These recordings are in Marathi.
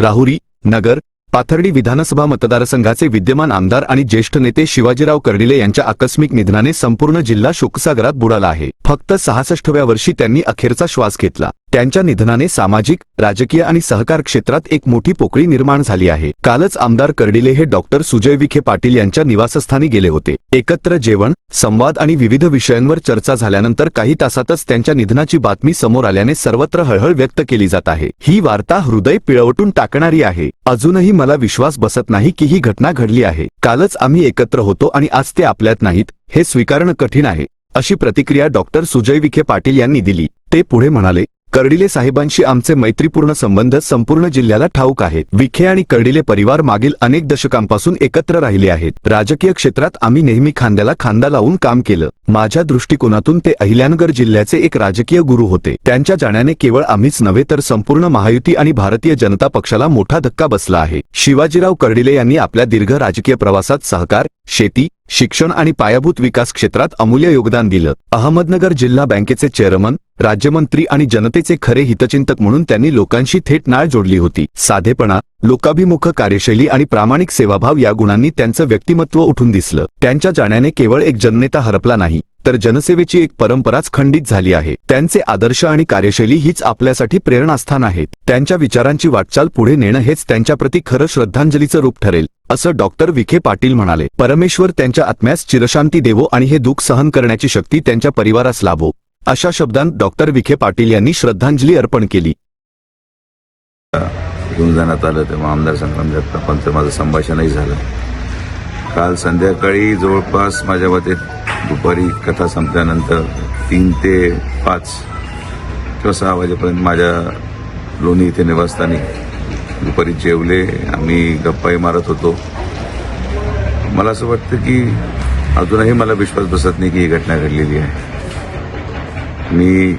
राहुरी नगर पाथर्डी विधानसभा मतदारसंघाचे विद्यमान आमदार आणि ज्येष्ठ नेते शिवाजीराव कर्डिले यांच्या आकस्मिक निधनाने संपूर्ण जिल्हा शोकसागरात बुडाला आहे. फक्त सहासष्टव्या वर्षी त्यांनी अखेरचा श्वास घेतला. त्यांच्या निधनाने सामाजिक राजकीय आणि सहकार क्षेत्रात एक मोठी पोकळी निर्माण झाली आहे. कालच आमदार कर्डिले हे डॉक्टर सुजय विखे पाटील यांच्या निवासस्थानी गेले होते. एकत्र जेवण संवाद आणि विविध विषयांवर चर्चा झाल्यानंतर काही तासातच त्यांच्या निधनाची बातमी समोर आल्याने सर्वत्र हळहळ व्यक्त केली जात आहे. ही वार्ता हृदय पिळवटून टाकणारी आहे. अजूनही मला विश्वास बसत नाही की ही घटना घडली आहे. कालच आम्ही एकत्र होतो आणि आज ते आपल्यात नाहीत. हे स्वीकारणं कठीण आहे. अशी प्रतिक्रिया डॉक्टर सुजय विखे पाटील यांनी दिली. ते पुढे म्हणाले कर्डिले साहेबांशी आमचे मैत्रीपूर्ण संबंध संपूर्ण जिल्ह्याला ठाऊक आहेत. विखे आणि कर्डिले परिवार मागील अनेक दशकांपासून एकत्र राहिले आहेत. राजकीय क्षेत्रात आम्ही नेहमी खांद्याला खांदा लावून काम केलं. माझ्या दृष्टिकोनातून ते अहिल्यानगर जिल्ह्याचे एक राजकीय गुरु होते. त्यांच्या जाण्याने केवळ आम्हीच नव्हे तर संपूर्ण महायुती आणि भारतीय जनता पक्षाला मोठा धक्का बसला आहे. शिवाजीराव कर्डिले यांनी आपल्या दीर्घ राजकीय प्रवासात सहकार शेती शिक्षण आणि पायाभूत विकास क्षेत्रात अमूल्य योगदान दिलं. अहमदनगर जिल्हा बँकेचे चेअरमन राज्यमंत्री आणि जनतेचे खरे हितचिंतक म्हणून त्यांनी लोकांशी थेट नाळ जोडली होती. साधेपणा लोकाभिमुख कार्यशैली आणि प्रामाणिक सेवाभाव या गुणांनी त्यांचं व्यक्तिमत्व उठून दिसलं. त्यांच्या जाण्याने केवळ एक जननेता हरपला नाही तर जनसेवेची एक परंपराच खंडित झाली आहे. त्यांचे आदर्श आणि कार्यशैली हीच आपल्यासाठी प्रेरणास्थान आहेत. त्यांच्या विचारांची वाटचाल पुढे नेणं हेच त्यांच्याप्रती खरं श्रद्धांजलीचं रूप ठरेल. असं डॉक्टर विखे पाटील म्हणाले. परमेश्वर त्यांच्या आत्म्यास चिरशांती देवो आणि हे दुःख सहन करण्याची शक्ती त्यांच्या परिवारास लाभो. अशा शब्दांत डॉक्टर विखे पाटील यांनी श्रद्धांजली अर्पण केली. घेऊन जाण्यात आलं तेव्हा आमदार संग्राम जगतापांचं माझं संभाषणही झालं. काल संध्याकाळी जवळपास माझ्या मते दुपारी कथा संपल्यानंतर तीन ते पाच किंवा सहा वाजेपर्यंत माझ्या लोणी इथे निवासस्थानी दुपारी जेवले आम्ही गप्पाही मारत होतो. मला असं वाटतं की अजूनही मला विश्वास बसत नाही की ही घटना घडलेली आहे. मी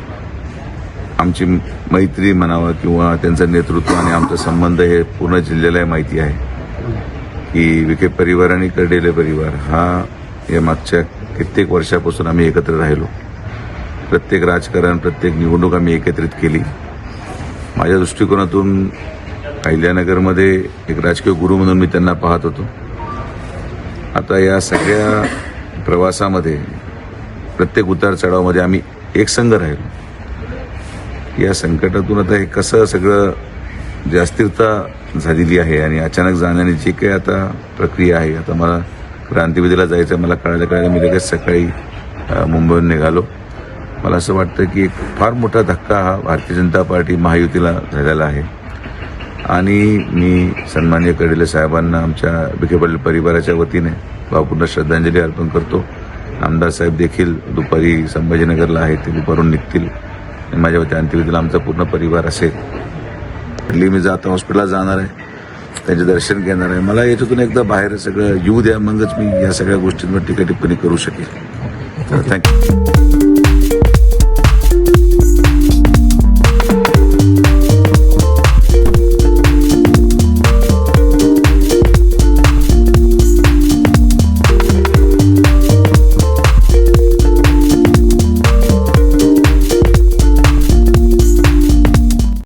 आमची मैत्री म्हणावं किंवा त्यांचं नेतृत्व आणि आमचा संबंध हे पूर्ण जिल्ह्याला माहिती आहे. की विखे परिवार आणि कर्डेले परिवार हा या मागच्या कित्येक वर्षापासून आम्ही एकत्र राहिलो. प्रत्येक राजकारण प्रत्येक निवडणूक आम्ही एकत्रित केली. माझ्या दृष्टिकोनातून अहिल्यानगरमध्ये एक राजकीय गुरु म्हणून मी त्यांना पाहत होतो. आता या सगळ्या प्रवासामध्ये प्रत्येक उतार चढावामध्ये आम्ही एक संघ राहिलो. या संकटातून आता हे कसं सगळं जी अस्थिरता झालेली आहे आणि अचानक जाण्याने जी काही आता प्रक्रिया आहे आता मला क्रांतिविधीला जायचं मला कळायला कळायला मी लगेच सकाळी मुंबईहून निघालो. मला असं वाटतं की एक फार मोठा धक्का हा भारतीय जनता पार्टी महायुतीला झालेला आहे. आणि मी सन्मान्य कडेले साहेबांना आमच्या विखे पाटील परिवाराच्या वतीने भावपूर्ण श्रद्धांजली अर्पण करतो. आमदार साहेब देखील दुपारी संभाजीनगरला आहेत ते दुपारून निघतील. आणि माझ्या वती अंत्यविधीला आमचा पूर्ण परिवार असेल. हल्ली मी जाता हॉस्पिटलला जाणार आहे. त्यांचे दर्शन घेणार आहे. मला याच्यातून एकदा बाहेर सगळं येऊ द्या मगच मी या सगळ्या गोष्टींवर टीका टिप्पणी करू शकेल थँक्यू